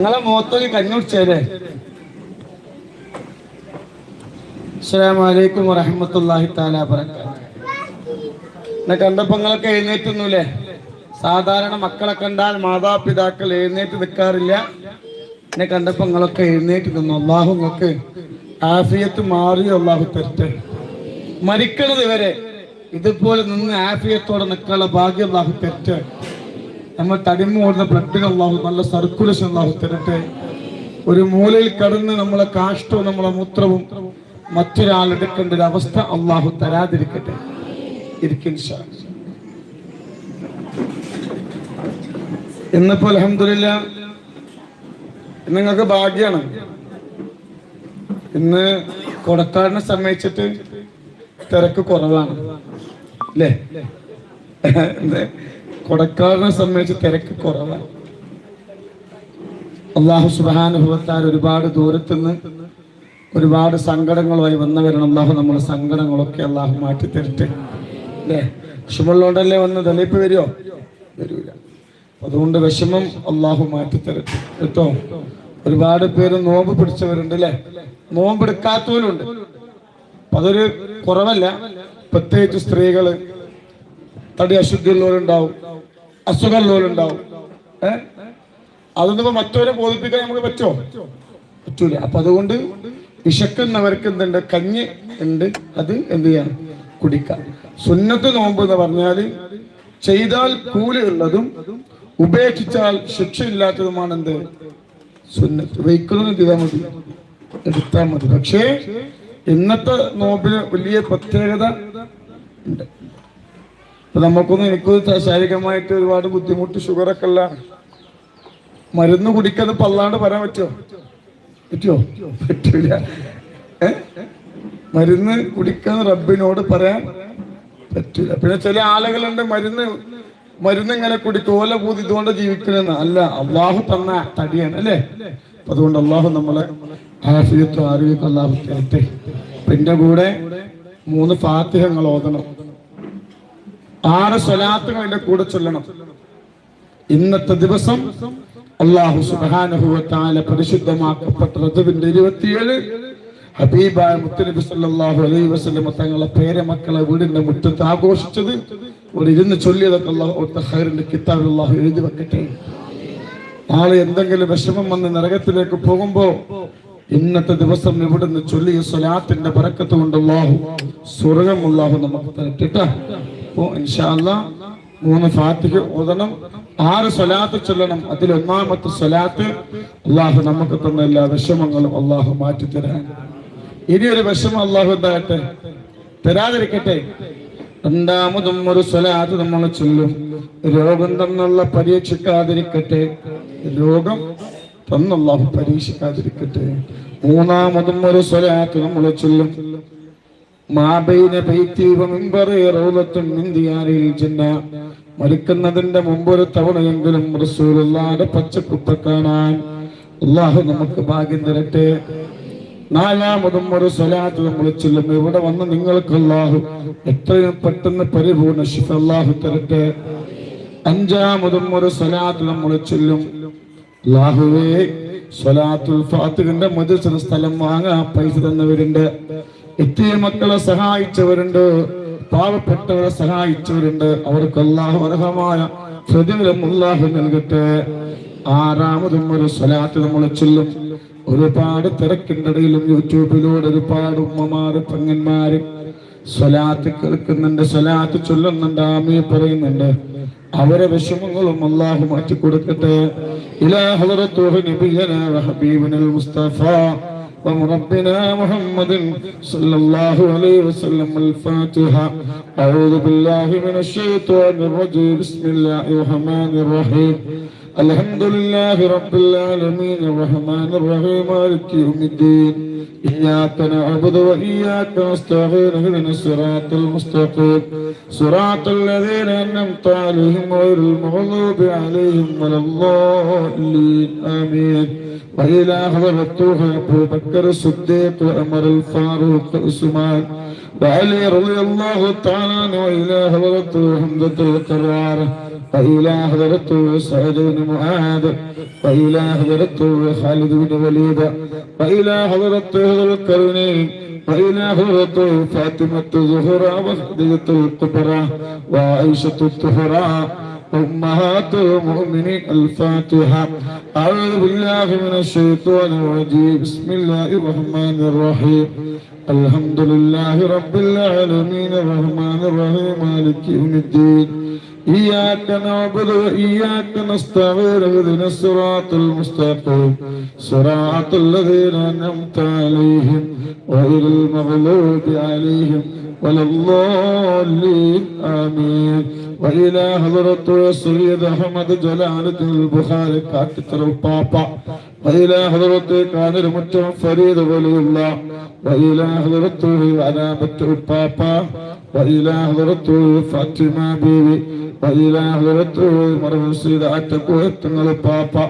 നിങ്ങളെ മുഖത്തൊക്കെ കഞ്ഞുടിച്ചേരെ അസ്സലാമലൈക്കും വറഹമത്തല്ലാഹി താല എന്നെ കണ്ടപ്പോ നിങ്ങളൊക്കെ എഴുന്നേറ്റൊന്നുമില്ലേ സാധാരണ മക്കളെ കണ്ടാൽ മാതാപിതാക്കൾ എഴുന്നേറ്റ് നിൽക്കാറില്ല എന്നെ കണ്ടപ്പോ നിങ്ങളൊക്കെ എഴുന്നേറ്റ് നിന്നു. അള്ളാഹു നിങ്ങൾക്ക് ആഫിയത്ത് മാറി അള്ളാഹു തരട്ടെ. മരിക്കണത് വരെ ഇതുപോലെ നിന്ന് ആഫിയത്തോടെ നിൽക്കാനുള്ള ഭാഗ്യം അള്ളാഹു തരട്ടെ. നമ്മൾ തടിമ ഓടുന്ന ബ്ലഡിന് അള്ളാഹു നല്ല സർക്കുലേഷൻ അള്ളാഹു തരട്ടെ. ഒരു മൂലയിൽ കടന്ന് നമ്മളെ കാഷ്ടവും നമ്മളെ മൂത്രവും മറ്റൊരാൾ എടുക്കേണ്ട ഒരു അവസ്ഥ അള്ളാഹു തരാതിരിക്കട്ടെ. ഇന്നിപ്പോ അലഹമില്ല നിങ്ങൾക്ക് ഭാഗ്യാണ്. ഇന്ന് കൊടക്കാടിനെ സമ്മതിച്ചിട്ട് തിരക്ക് കുറവാണ്. അല്ലേ? എന്തേ? കൊടക്കാടിനെ സംബന്ധിച്ച് തിരക്ക് കുറവാണ്. അള്ളാഹു സുബാനുഭവത്താൽ ഒരുപാട് ദൂരത്തുനിന്ന് ഒരുപാട് സങ്കടങ്ങളുമായി വന്നവരാണ്. അള്ളാഹു നമ്മുടെ സങ്കടങ്ങളൊക്കെ അള്ളാഹു മാറ്റി തരട്ടെ അല്ലേ വിഷമമുള്ളതുകൊണ്ടല്ലേ വന്ന് തെളിയിപ്പ് വരുമോ വരൂല. അതുകൊണ്ട് വിഷമം അള്ളാഹു മാറ്റി തരട്ടെ കേട്ടോ? ഒരുപാട് പേര് നോമ്പ് പിടിച്ചവരുണ്ട് അല്ലേ? നോമ്പ് എടുക്കാത്തവരുണ്ട്. അപ്പൊ അതൊരു കുറവല്ല. പ്രത്യേകിച്ച് സ്ത്രീകൾ തടി അശുദ്ധിയുള്ളവരുണ്ടാവും. അസുഖമുള്ളവരുണ്ടാവും. ഉണ്ടാവും അതൊന്നും മറ്റവരെ ബോധിപ്പിക്കാൻ നമുക്ക് പറ്റുമോ പറ്റൂല. അപ്പൊ അതുകൊണ്ട് വിശക്കുന്നവർക്ക് എന്തുണ്ട് കഞ്ഞി ഉണ്ട്. അത് എന്ത് ചെയ്യണം കുടിക്കാം. സുന്നത്ത് നോമ്പ് എന്ന് പറഞ്ഞാൽ ചെയ്താൽ കൂലുള്ളതും ഉപേക്ഷിച്ചാൽ ശിക്ഷയില്ലാത്തതുമാണ് എന്ത്? സുന്നത്ത്. ഉപയോഗിക്കുന്നതും ചെയ്താൽ മതി. എടുത്താൽ മതി. പക്ഷേ ഇന്നത്തെ നോമ്പിന് വലിയ പ്രത്യേകത ഉണ്ട്. ഇപ്പൊ നമുക്കൊന്നും എനിക്ക് ശാരീരികമായിട്ട് ഒരുപാട് ബുദ്ധിമുട്ട് ഷുഗറൊക്കെ ഉള്ള മരുന്ന് കുടിക്കാതെ പല്ലാണ്ട് വരാൻ പറ്റുമോ? പറ്റുമോ? പറ്റൂല? മരുന്ന് കുടിക്കാന്ന് റബ്ബിനോട് പറയാൻ പറ്റൂല. പിന്നെ ചില ആളുകളുണ്ട് മരുന്ന് മരുന്ന് ഇങ്ങനെ കുടിക്കും. ഓല പൂതി ഇതുകൊണ്ട് ജീവിക്കണെന്ന്. അല്ല അള്ളാഹു തന്ന തടിയാണ് അല്ലേ? അപ്പൊ അതുകൊണ്ട് അള്ളാഹു നമ്മളെ ആഫിയത്തും ആരോഗ്യം അള്ളാഹു തരട്ടെ. പിന്നെ കൂടെ മൂന്ന് ഫാത്തിഹങ്ങൾ ഓതണം. ആറ് സ്വലാത്തുകൾ അതിന്റെ കൂടെ ചൊല്ലണം. ഇന്നത്തെ ദിവസം അള്ളാഹു സുബാനുഭവത്താല പരിശുദ്ധമാക്കപ്പെട്ട റജബിന്റെ ഇരുപത്തിയേഴ് ഹബീബായ മുത്തനബി സല്ലാഹു അലൈ വസല്ലം തങ്ങളെ പേരമക്കളെ വീടിന്റെ മുറ്റത്ത് ആഘോഷിച്ചത് ഒരു ഇരുന്ന് ചൊല്ലിയതൊക്കെ അള്ളാഹു അവിടുത്തെ ഹൈറിന്റെ കിതാബിൽ അള്ളാഹു എഴുതി വെക്കട്ടെ. നാളെ എന്തെങ്കിലും വിഷമം വന്ന് നരകത്തിലേക്ക് പോകുമ്പോ ഇന്നത്തെ ദിവസം ഇവിടുന്ന് ചൊല്ലിയ സ്വലാത്തിന്റെ പറക്കത്ത് കൊണ്ട് അള്ളാഹു സ്വർഗം അള്ളാഹു നമുക്ക് തരട്ടെ അപ്പോ ഇൻഷാല്ല മൂന്ന് ഫാത്തിഹ ഓതണം ആറ് സ്വലാത്ത് ചൊല്ലണം. അതിൽ ഒന്നാമത്തെ സ്വലാത്ത് അള്ളാഹു നമുക്ക് തന്ന എല്ലാ വിഷമങ്ങളും അള്ളാഹു മാറ്റി തരാൻ ഇനി ഒരു വിഷമം അള്ളാഹു എന്താകട്ടെ തരാതിരിക്കട്ടെ. രണ്ടാമതും ഒരു സ്വലാത്ത് നമ്മൾ ചൊല്ലും. രോഗം തന്നുള്ള പരീക്ഷിക്കാതിരിക്കട്ടെ. രോഗം തന്നല്ലാഹു പരീക്ഷിക്കാതിരിക്കട്ടെ. മൂന്നാമതും ഒരു സ്വലാത്ത് നമ്മൾ ചൊല്ലും. മരിക്കുന്നതിന്റെ മുമ്പ് ഒരു തവണയെങ്കിലും റസൂലുള്ളാഹിന്റെ പച്ചക്കുട്ട കാണാൻ അള്ളാഹു നമുക്ക് ഭാഗ്യം തരട്ടെ. നാലാമതും ഒരു സ്വലാത്ത് നമ്മൾ ചെല്ലും. ഇവിടെ വന്ന് നിങ്ങൾക്ക് അള്ളാഹു എത്രയും പെട്ടെന്ന് പരിപൂർണ ശിഫ അള്ളാഹു തരട്ടെ. അഞ്ചാമതും ഒരു സ്വലാത്ത് നമ്മൾ ചെല്ലും. അള്ളാഹുവേ സ്വലാത്തുൽ ഫാത്തിഹിന്റെ മധുസന സ്ഥലം വാങ്ങാൻ പൈസ തന്നവരുണ്ട്. എത്തിയ മക്കളെ സഹായിച്ചവരുണ്ട്. പാവപ്പെട്ടവരെ സഹായിച്ചവരുണ്ട്. അവർക്ക് അള്ളാഹു അർഹമായ പ്രതിഫലം നൽകട്ടെ. ആറാമതും ഒരു സ്വലാത്ത് നമ്മൾ ചൊല്ലും. ഒരുപാട് തിരക്കിന്റെ ഇടയിലും യൂട്യൂബിലൂടെ ഒരുപാട് ഉമ്മമാര് പെങ്ങന്മാര് സ്വലാത്ത് കേൾക്കുന്നുണ്ട് സ്വലാത്ത് ചൊല്ലുന്നുണ്ട് ആമീ പറയുന്നുണ്ട്. അവരെ വിഷമങ്ങളും അള്ളാഹു മാറ്റി കൊടുക്കട്ടെ ഇലാഹുറത്തു നബിയന മുസ്തഫ. ومربنا محمد صلى الله عليه وسلم الفاتحة. أعوذ بالله من الشيطان الرجيم. بسم الله الرحمن الرحيم. الحمد لله رب العالمين الرحمن الرحيم مالك يوم الدين. إياك نعبد وإياك نستعين اهدنا الصراط المستقيم. صراط الذين أنعمت عليهم غير المغضوب عليهم ولا الضالين. آمين. وإلى حضرته أبو بكر الصديق وعمر الفاروق عثمان وعلي رضي الله تعالى وإلى حضرته حمزة القرار. وإلى حضرته سعد بن معاذ وإلى حضرته خالد بن وليد وإلى حضرته الكرنين وإلى حضرته فاطمة الزهراء وخديجة الكبرى وعائشة الطهرى أمهات المؤمنين الفاتحة. أعوذ بالله من الشيطان الرجيم. بسم الله الرحمن الرحيم. الحمد لله رب العالمين الرحمن الرحيم. مالك يوم الدين. إياك نعبد وإياك نستعين اهدنا الصراط المستقيم. صراط الذين أنعمت عليهم غير المغلوب عليهم ولا الضالين. آمين. وإلى حضرة السيد أحمد جلالة البخاري كاتتر البابا. وإلى حضرة كان المتم فريد ولي الله. وإلى حضرته علامة البابا. وإلى حضرته فاطمة بيبي. وإلى حضرته مرحبا السيد عتكوه البابا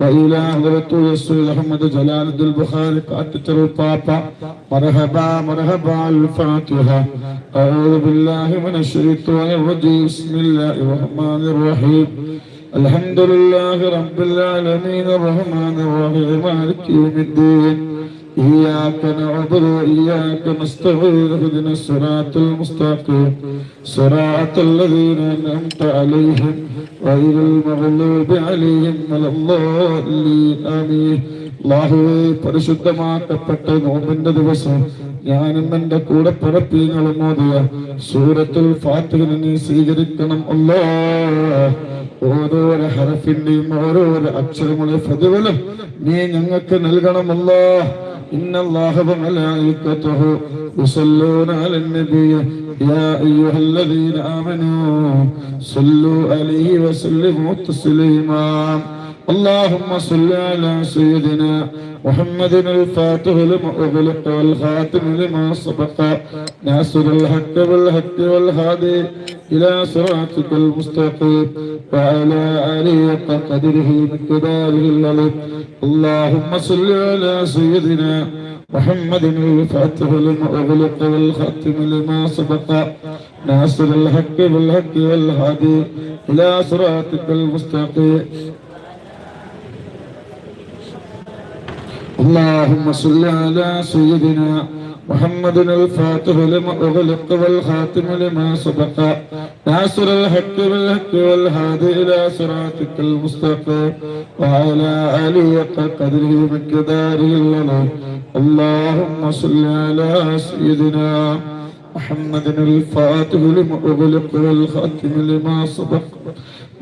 وإلى حضرته السيد أحمد جلالة البخاري كاتتر البابا مرحبا مرحبا الفاتحة أعوذ بالله من الشيطان الرجيم بسم الله الرحمن الرحيم الحمد لله رب العالمين الرحمن الرحيم مالك يوم الدين إياك نعبد وإياك نستغيث اهدنا الصراط المستقيم صراط الذين أنعمت عليهم غير المغلوب عليهم ولا الضالين آمين അള്ളാഹുവെ പരിശുദ്ധമാക്കപ്പെട്ട നോമ്പിന്റെ ദിവസം ഞാനും എന്റെ കൂടെ പിറപ്പീങ്ങളും ഓതിയ സൂറത്തുൽ ഫാത്തിഹിനെ നീ സ്വീകരിക്കണം അല്ലാ ഓരോരോ ഹറഫിന്റെയും ഓരോരോ അക്ഷരങ്ങളെ പ്രതിഫലം നീ ഞങ്ങൾക്ക് നൽകണമല്ലോ إن الله وملائكته يصلون على النبي يا أيها الذين آمنوا صلوا عليه وسلموا تسليما اللهم صل على سيدنا محمد الفاتح لما أغلق والخاتم لما سبق. ناصر الحق بالحق والهادي إلى صراطك المستقيم وعلى آله قدره مقداره العظيم اللهم صل على سيدنا محمد الفاتح لما أغلق والخاتم لما سبق. ناصر الحق بالحق والهادي إلى صراطك المستقيم اللهم صل على سيدنا محمد الفاتح لما أغلق والخاتم لما سبق. ناصر الحق بالحق والهادي إلى صراطك المستقيم. وعلى آله قدره مقداره العظيم اللهم صل على سيدنا محمد الفاتح لما أغلق والخاتم لما سبق.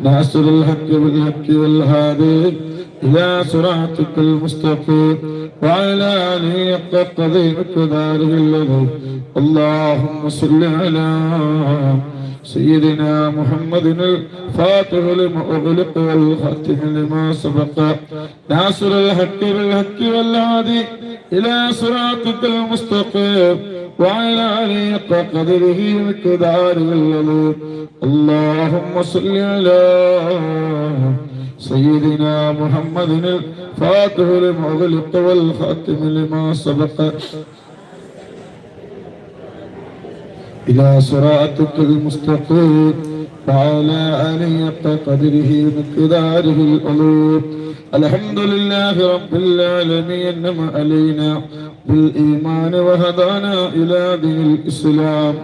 ناصر الحق بالحق والهادي إلى صراطك المستقيم وعلى آله حق قدرك ذلك الذي اللهم صل على سيدنا محمد الفاتح لما أغلق والخاتم لما سبق. ناصر الحق بالحق والهادي إلى صراطك المستقيم وعلى آله قدره مقداره العظيم اللهم صل على سيدنا محمد الفاتح لما أغلق والخاتم لما سبق. إلى صراطك المستقيم وعلى آله قدره مقداره العظيم الحمد لله رب العالمين نعم علينا بالإيمان وهدانا إلى دين الإسلام.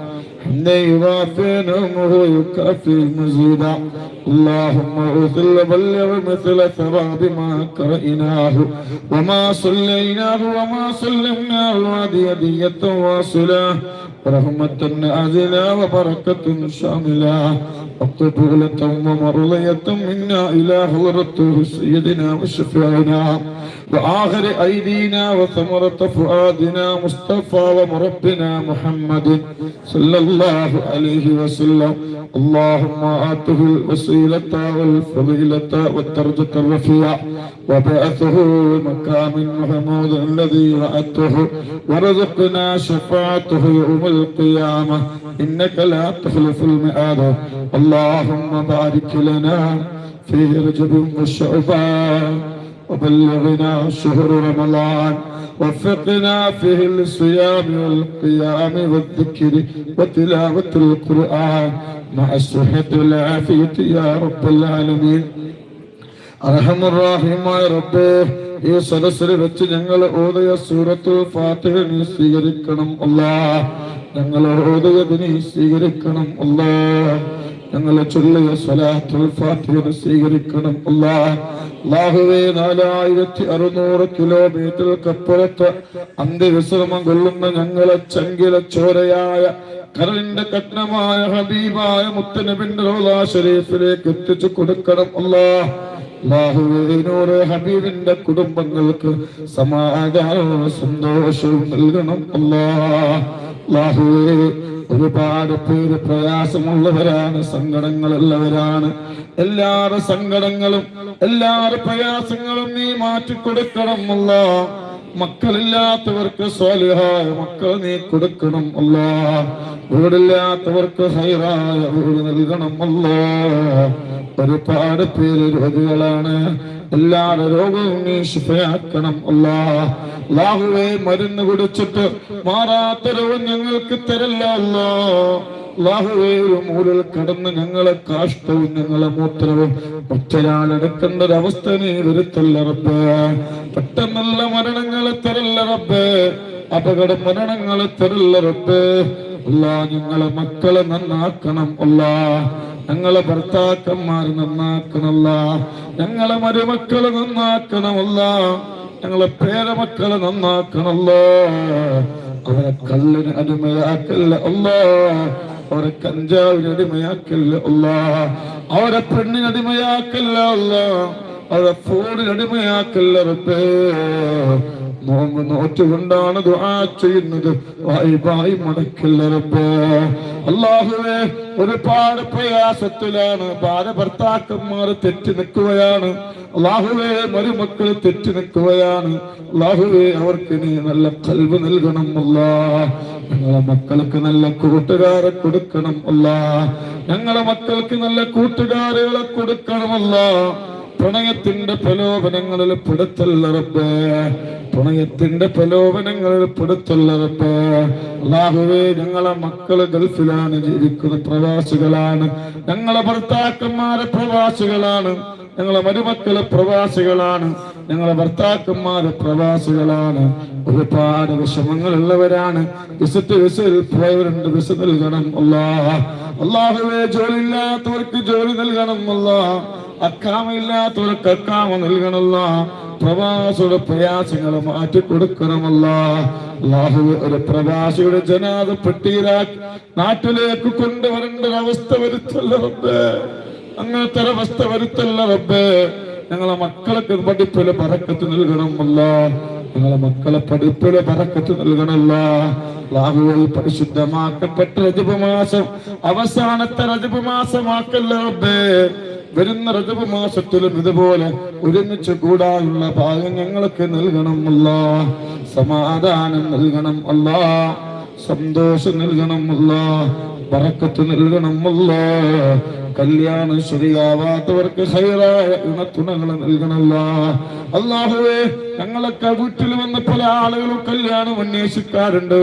حمدا يوافي نعمه ويكافي مزيدا. اللهم اغفر بلغ مثل ثواب ما قرأناه وما صليناه وما سلمناه. هذه هدية واصلة رحمة نازلة وبركة شاملة. وقبولة ومرضية منا إلى حضرته سيدنا وشفيعنا وآخر أيدينا وثمرة فؤادنا مصطفى ومربنا محمد صلى الله عليه وسلم اللهم آته الوسيلة والفضيلة والدرجة الرفيعة وبعثه مكان محمود الذي وعدته ورزقنا شفاعته يوم القيامة إنك لا تخلف الميعاد اللهم بارك لنا في رجب وشعبان وبلغنا شهر رمضان وفقنا فيه للصيام والقيام والذكر وتلاوة القرآن مع الصحة والعافية يا رب العالمين അർഹമുറാഹിമായ റബ്ബേ ഈ സദസ്സിൽ വെച്ച് ഞങ്ങൾ ഓതിയ സൂറത്തുൽ ഫാത്തിഹ നീ സ്വീകരിക്കണം അല്ലാ ഞങ്ങൾ ഓതിയത് നീ സ്വീകരിക്കണം അല്ലാ ഞങ്ങൾ ചൊല്ലിയ സ്വലാത്തുൽ സ്വീകരിക്കണം. അല്ലാ അല്ലാഹുവേ നാലായിരത്തി അറുന്നൂറ് കിലോമീറ്ററുകൾക്കപ്പുറത്ത് അന്ത്യവിശ്രമം കൊള്ളുന്ന ഞങ്ങളെ ചങ്കില ചോരയായ കരളിന്റെ കഠിനമായ ഹബീബായ മുത്തനബിന്റെ റോളാ ഷരീഫിലേക്ക് എത്തിച്ചു കൊടുക്കണം. അല്ലാ അല്ലാഹുവിനോട് ഹബീബിന്റെ കുടുംബങ്ങൾക്ക് സമാധാനവും സന്തോഷവും നൽകണം. അല്ലാഹ് ഒരുപാട് പേര് പ്രയാസമുള്ളവരാണ് സങ്കടങ്ങളുള്ളവരാണ്. എല്ലാവരുടെ സങ്കടങ്ങളും എല്ലാവരുടെ പ്രയാസങ്ങളും നീ മാറ്റിക്കൊടുക്കണം അല്ല. മക്കളില്ലാത്തവർക്ക് സ്വാലിഹായ മക്കൾ നീ കൊടുക്കണം അല്ല. വീടില്ലാത്തവർക്ക് ഹൈറായ വീട് നൽകണം അല്ല. ഒരുപാട് പേര് രോഗികളാണ്. എല്ലാവരുടെ രോഗവും നീ ശിഫയാക്കണം അല്ലാ. അല്ലാഹുവേ മരുന്ന് കുടിച്ചിട്ട് മാറാത്ത രോഗം ഞങ്ങൾക്ക് തരല്ല അല്ലാ. അല്ലാഹുവേ ഒരു കടന്ന് ഞങ്ങളെ കാഷ്ടവും ഞങ്ങളെ മൂത്രവും ഒറ്റരാളെടുക്കേണ്ട ഒരവസ്ഥ നീ വരുത്തല്ല പെട്ടെന്നുള്ള മരണങ്ങളെ തരല്ല റബ്ബേ. അപകട മരണങ്ങളെ തരല്ല റബ്ബേ. അല്ലാ ഞങ്ങളെ മക്കളെ നന്നാക്കണം അല്ലാ. ഞങ്ങളെ ഭർത്താക്കന്മാർ നന്നാക്കണമല്ല. ഞങ്ങളെ മരുമക്കളെ നന്നാക്കണമല്ല. ഞങ്ങളെ പേരമക്കളെ നന്നാക്കണല്ലോ അവരെ കല്ലിന് അടിമയാക്കല്ല അല്ലോ. അവരെ കഞ്ചാവിന് അടിമയാക്കല്ല അല്ലോ. അവരെ പെണ്ണിന് അടിമയാക്കല്ല അല്ലോ. അവരെ ഫോണിന് അടിമയാക്കല്ല റബ്ബേ. നോമ്പ് നോറ്റുകൊണ്ടാണ് ദുആ ചെയ്യുന്നത്. വായി വായി മടക്കില്ല റബ്ബേ അള്ളാഹുവേ ഒരുപാട് പ്രയാസത്തിലാണ്. ഭാരഭർത്താക്കന്മാർ തെറ്റി നിൽക്കുകയാണ്. അള്ളാഹുവേ മരുമക്കൾ തെറ്റി നിൽക്കുകയാണ്. അള്ളാഹുവേ അവർക്ക് നീ നല്ല കൽവ് നൽകണം അല്ലാ. ഞങ്ങളെ മക്കൾക്ക് നല്ല കൂട്ടുകാരെ കൊടുക്കണം അല്ലാ. ഞങ്ങളെ മക്കൾക്ക് നല്ല കൂട്ടുകാരികളെ കൊടുക്കണമല്ലാ പ്രണയത്തിന്റെ പ്രലോഭനങ്ങളിൽ പെടുത്തല്ല പ്രണയത്തിന്റെ പ്രലോഭനങ്ങളിൽ റബ്ബേ. അള്ളാഹുവേ ഞങ്ങളെ മക്കൾ ഗൾഫിലാണ് ജീവിക്കുന്ന പ്രവാസികളാണ്. ഞങ്ങളെ ഭർത്താക്കന്മാരെ പ്രവാസികളാണ്. ഞങ്ങളെ മരുമക്കൾ പ്രവാസികളാണ്. ഞങ്ങളെ ഭർത്താക്കന്മാര് പ്രവാസികളാണ്. ഒരുപാട് വിഷമങ്ങളുള്ളവരാണ്. ഉള്ളവരാണ് വിസയിൽ പോയവരുണ്ട്. വിസ നൽകണം അല്ലാ അള്ളാഹുവേ ജോലി ഇല്ലാത്തവർക്ക് ജോലി നൽകണം അല്ലാ അക്കാമില്ലാത്തവർക്ക് അക്കാമ നൽകണമല്ല. പ്രവാസിയുടെ പ്രയാസങ്ങൾ മാറ്റി കൊടുക്കണമല്ല. അള്ളാഹു ഒരു പ്രവാസിയുടെ ജനാദ പെട്ടിയിലാക്കി നാട്ടിലേക്ക് കൊണ്ടുവരേണ്ട ഒരവസ്ഥ വരുത്തല്ല റബ്ബേ. അങ്ങനത്തെ ഒരവസ്ഥ വരുത്തല്ല റബ്ബേ. ഞങ്ങളെ മക്കൾക്ക് പഠിപ്പിൽ പറക്കത്ത് നൽകണമല്ല. ഞങ്ങളെ മക്കളെ പഠിപ്പിൽ പറക്കത്ത് നൽകണമല്ല. ലാഹുവിൽ പരിശുദ്ധമാക്കപ്പെട്ട രജപമാസം അവസാനത്തെ രജപമാസമാക്കല്ലേ റബ്ബേ. വരുന്ന റജബ് മാസത്തിലും ഇതുപോലെ ഒരുമിച്ച് കൂടാനുള്ള ഭാഗം ഞങ്ങൾക്ക് നൽകണം അല്ല. സമാധാനം നൽകണം അല്ല. സന്തോഷം നൽകണം അല്ല. പറക്കത്ത് നൽകണം അല്ല. കല്യാണം ശരിയാവാത്തവർക്ക് ഹൈറായ ഇണത്തുണകൾ നൽകണല്ല അള്ളാഹുവേ ഞങ്ങളൊക്കെ വീട്ടിൽ വന്ന പല ആളുകളും കല്യാണം അന്വേഷിക്കാറുണ്ട്.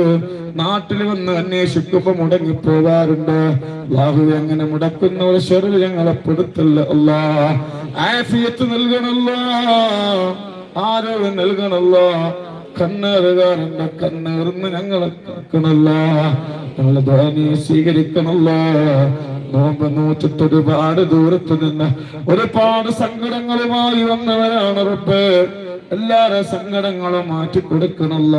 നാട്ടിൽ വന്ന് അന്വേഷിക്കുമ്പോ മുടങ്ങി പോകാറുണ്ട് അള്ളാഹുവെ അങ്ങനെ മുടക്കുന്നവരെ ശരീരം ഞങ്ങളെ പെടുത്തല്ല. അല്ലാ ആഫിയത്ത് നൽകണല്ല ആരോഗ്യം നൽകണല്ല കണ്ണേറുകാരന്റെ കണ്ണേർന്ന് ഞങ്ങളെ കാക്കണല്ല ഞങ്ങളെ ധ്വനി സ്വീകരിക്കണല്ല നോമ്പ് നൂറ്റിട്ട് ഒരുപാട് ദൂരത്ത് നിന്ന് ഒരുപാട് സങ്കടങ്ങളുമായി വന്നവരാണ് റബ്ബ്. എല്ലാരെ സങ്കടങ്ങളും മാറ്റി കൊടുക്കണല്ല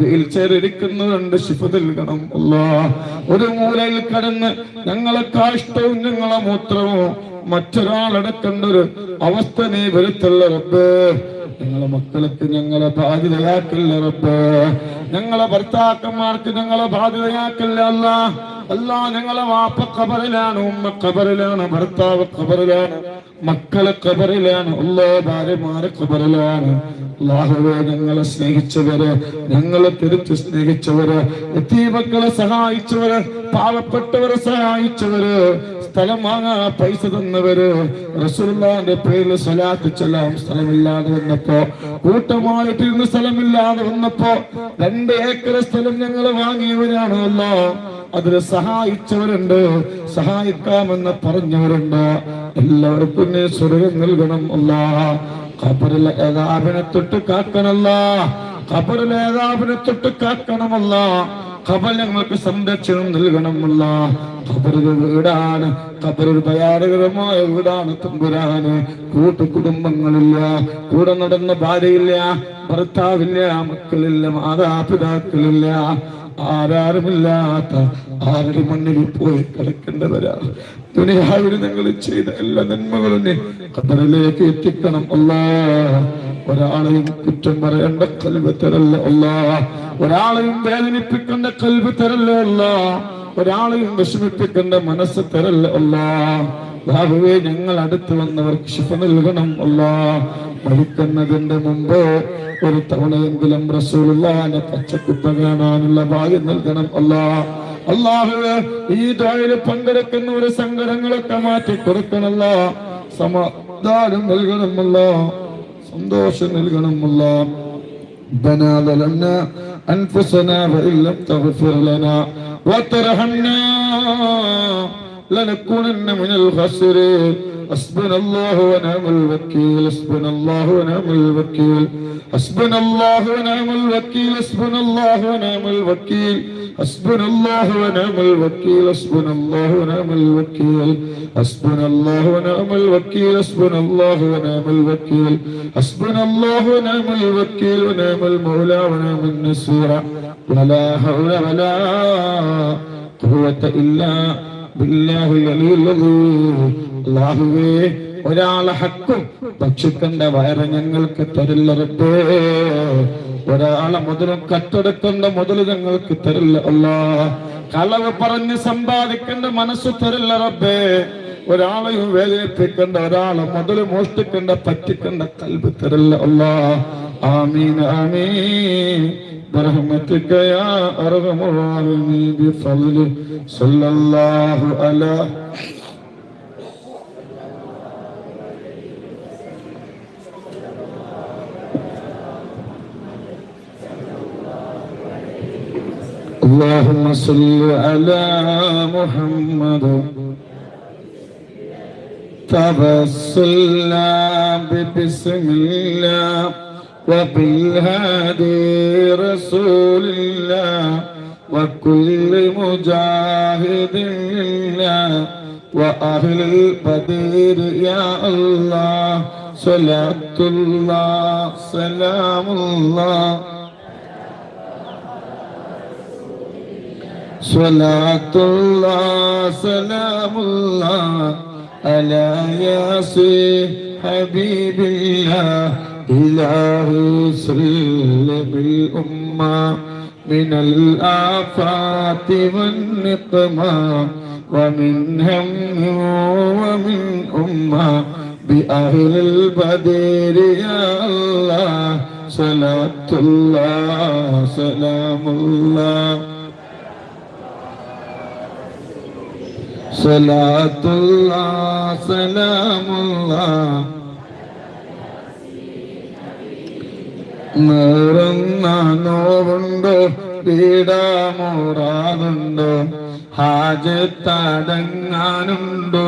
വീൽ ചെയറിരിക്കുന്നതുണ്ട് ശിഫ നൽകണം. ഒരു മൂലയിൽ കടന്ന് ഞങ്ങളെ കാഷ്ടവും ഞങ്ങളെ മൂത്രവും മറ്റൊരാളെടുക്കേണ്ട ഒരു അവസ്ഥ നീ വരുത്തല്ല റബ്ബ്. ഞങ്ങളെ മക്കൾക്ക് ഞങ്ങളെ ബാധിതയാക്കില്ല റബ്ബ്. ഞങ്ങളെ ഭർത്താക്കന്മാർക്ക് ഞങ്ങളെ ബാധ്യതയാക്കില്ല അല്ല. അല്ല ഞങ്ങളെ വാപ്പ കബറിലാണ് ഉമ്മ കബറിലാണ് ഭർത്താവ് കബറിലാണ് മക്കളെ കബറിലാണ് ഉള്ള ഭാര്യമാരെ കബറിലാണ് അള്ളാഹുവെ ഞങ്ങളെ സ്നേഹിച്ചവര് ഞങ്ങളെ തിരിച്ചു സ്നേഹിച്ചവര് എത്തി മക്കളെ സഹായിച്ചവര് പാവപ്പെട്ടവരെ സഹായിച്ചവര് സ്ഥലം വാങ്ങാ പൈസ തന്നവര്. റസൂല്ലാന്റെ പേരിൽ സ്വലാത്ത് ചെല്ലാം സ്ഥലമില്ലാതെ വന്നപ്പോ കൂട്ടമായിട്ടിരുന്ന് സ്ഥലമില്ലാതെ വന്നപ്പോ രണ്ട് ഏക്കർ സ്ഥലം ഞങ്ങൾ വാങ്ങിയവരാണ് അല്ലോ. അതിൽ സഹായിച്ചവരുണ്ട് സഹായിക്കാമെന്ന് പറഞ്ഞവരുണ്ട്. എല്ലാവർക്കും സ്വർഗം നൽകണം അല്ല. ഖബറിലെ ഏതാപിനെ തൊട്ട് കാക്കണല്ല. ഖബറിലെ ഏതാപിനെ തൊട്ട് കാക്കണമല്ല. ഖബർ ഞങ്ങൾക്ക് സംരക്ഷണം നൽകണമല്ല വീടാണ് ഖബറൊരു ഭയാനകരമായ വീടാണ് തമ്പുരാന്. കൂട്ടുകുടുംബങ്ങളില്ല കൂടെ നടന്ന ഭാര്യയില്ല ഭർത്താവില്ല മക്കളില്ല മാതാപിതാക്കളില്ല ആരാരുമില്ലാത്ത ആരുടെ മണ്ണിൽ പോയി കിടക്കേണ്ടവരാ ദുനിയാവിൽ നിങ്ങൾ ചെയ്ത എല്ലാ നന്മകളും നീ ഖബറിലേക്ക് എത്തിക്കണം. അല്ലാ ഒരാളെയും കുറ്റം പറയേണ്ട കൽവ് തരല്ല അല്ലാ. ഒരാളെയും വേദനിപ്പിക്കേണ്ട കൽവ് തരല്ല അല്ലാ. ഒരാളെയും വിഷമിപ്പിക്കേണ്ട മനസ്സ് തരല്ല അല്ലാ. ഭാവവേ ഞങ്ങൾ അടുത്ത് വന്നവർക്ക് ശിഫ നൽകണം അല്ലാ മരിക്കുന്നതിന്റെ മുമ്പ് ഒരു തവണയെങ്കിലും റസൂലുള്ളാന്റെ പച്ചക്കുപ്പ കാണാനുള്ള ഭാഗ്യം നൽകണം അല്ലാ അള്ളാഹുവേ ഈ ദ്വായിൽ പങ്കെടുക്കുന്ന ഒരു സങ്കടങ്ങളൊക്കെ മാറ്റി കൊടുക്കണമല്ല സമാധാനം നൽകണമല്ല സന്തോഷം നൽകണമല്ല ربنا ظلمنا أنفسنا وإن لم تغفر لنا وترحمنا لنكونن من الخاسرين. حسبنا الله ونعم الوكيل. حسبنا الله ونعم الوكيل. حسبنا الله ونعم الوكيل. حسبنا الله ونعم الوكيل. حسبنا الله ونعم الوكيل. حسبنا الله ونعم الوكيل. حسبنا الله ونعم الوكيل. حسبنا الله ونعم الوكيل. حسبنا الله ونعم الوكيل. ونعم المولى ونعم النصير. ولا حول ولا قوة إلا بالله അള്ളാഹുവേ ഒരാളെ ഹക്കും ഭക്ഷിക്കണ്ട വയറ് ഞങ്ങൾക്ക് തരില്ല റബ്ബേ ഒരാളെ മുതലും കട്ടെടുക്കേണ്ട മുതൽ ഞങ്ങൾക്ക് തരില്ല. അല്ലാ കളവ് പറഞ്ഞ് സമ്പാദിക്കേണ്ട മനസ്സ് തരില്ല റബ്ബേ. ഒരാളെയും വേദനിപ്പിക്കേണ്ട ഒരാളെ മുതൽ മോഷ്ടിക്കേണ്ട പറ്റിക്കേണ്ട കൽബ് തരില്ല. അല്ലാ ആമീൻ ആമീൻ. برحمتك يا أرحم الراحمين بفضله صلى الله على اللهم صل على محمد. توسلنا ببسم الله. وبالهادي رسول الله وكل مجاهد لله وأهل البدير يا الله صلاة الله سلام الله. صلاة الله سلام الله. على ياسين حبيب الله. إلهي سل بالأمة من الآفات والنقمة ومن هم ومن أمة بأهل البدير يا الله صلاة الله سلام الله. صلاة الله سلام الله. നേറുന്ന നോവുണ്ടോ പീഡാമൂറാതുണ്ടോ ഹാജത്തടങ്ങാനുണ്ടോ.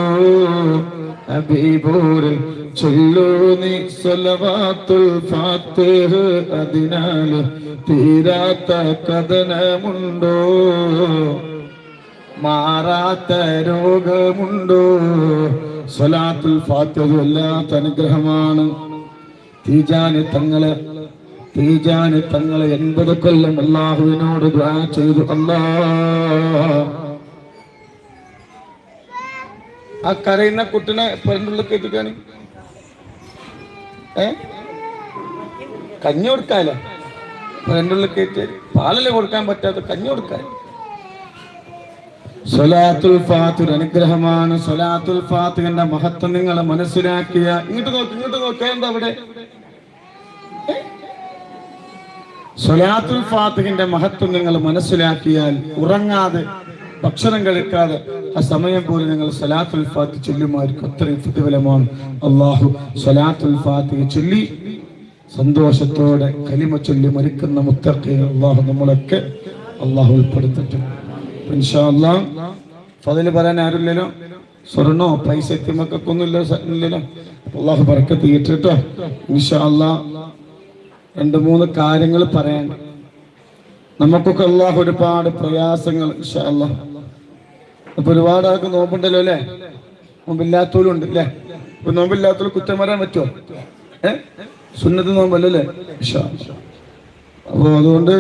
ഹബീബൂരിൽ ചൊല്ലൂ നീ സ്വലവാത്തുൽ ഫാത്തിഹ് അതിനാൽ തീരാത്ത കഥനമുണ്ടോ. മാറാത്ത രോഗമുണ്ടോ. സ്വലാത്തുൽ ഫാത്തിഹ വല്ലാത്ത അനുഗ്രഹമാണ് തീജാനി തങ്ങൾ തീജാനി തങ്ങൾ എൺപത് കൊല്ലം അള്ളാഹുവിനോട് ചെയ്തു. അല്ലാ. ആ കരയുന്ന കുട്ടിനെ പെരണ്ടുള്ളിൽ എത്തിക്കാൻ ഏ? കഞ്ഞി കൊടുക്കാല്ലേ പെരണ്ടുള്ളിൽ കയറ്റി പാലല്ലേ കൊടുക്കാൻ പറ്റാത്ത കഞ്ഞി കൊടുക്കാൻ. സൊലാത്തുൽ ഫാത്തിർ അനുഗ്രഹമാണ്. സൊലാത്തുൽ ഫാത്തിറിന്റെ മഹത്വം നിങ്ങൾ മനസ്സിലാക്കിയ ഇങ്ങോട്ട് നോക്ക് ഇങ്ങോട്ട് നോക്കേണ്ട അവിടെ ഏ? സ്വലാത്തുൽ ഫാത്തിഹിന്റെ മഹത്വം നിങ്ങൾ മനസ്സിലാക്കിയാൽ ഉറങ്ങാതെ ഭക്ഷണം കഴിക്കാതെ ആ സമയം പോലും നിങ്ങൾ സലാത്തുൽ ഫാത്തി ചൊല്ലുമായിരിക്കും. അത്രയും പ്രതിഫലമാണ്. അള്ളാഹു സലാത്തുൽ ഫാത്തി ചൊല്ലി സന്തോഷത്തോടെ കലിമ ചൊല്ലി മരിക്കുന്ന മുത്തക്കെ അള്ളാഹു നമ്മളൊക്കെ അള്ളാഹു ഉൾപ്പെടുത്തട്ടെ. ഇൻഷാ ഫതിൽ പറയാൻ ആരുമില്ലല്ലോ? സ്വർണോ? പൈസ എത്തിമക്കൊന്നുമില്ല ഇല്ലല്ലോ. അള്ളാഹു പറക്കെ കേട്ടോ. ഇൻഷാ അള്ളാഹ് രണ്ട് മൂന്ന് കാര്യങ്ങൾ പറയാൻ. നമുക്കൊക്കെ അള്ളാഹ് ഒരുപാട് പ്രയാസങ്ങൾ അപ്പൊ ഒരുപാട് ആൾക്ക് നോമ്പുണ്ടല്ലോ അല്ലേ? നോമ്പില്ലാത്തവരും ഉണ്ട് അല്ലേ? ഇപ്പൊ നോമ്പില്ലാത്തവർ കുറ്റം പറയാൻ പറ്റുമോ ഏ? സുന്നത്ത് നോമ്പല്ലോ അല്ലേ. അപ്പൊ അതുകൊണ്ട്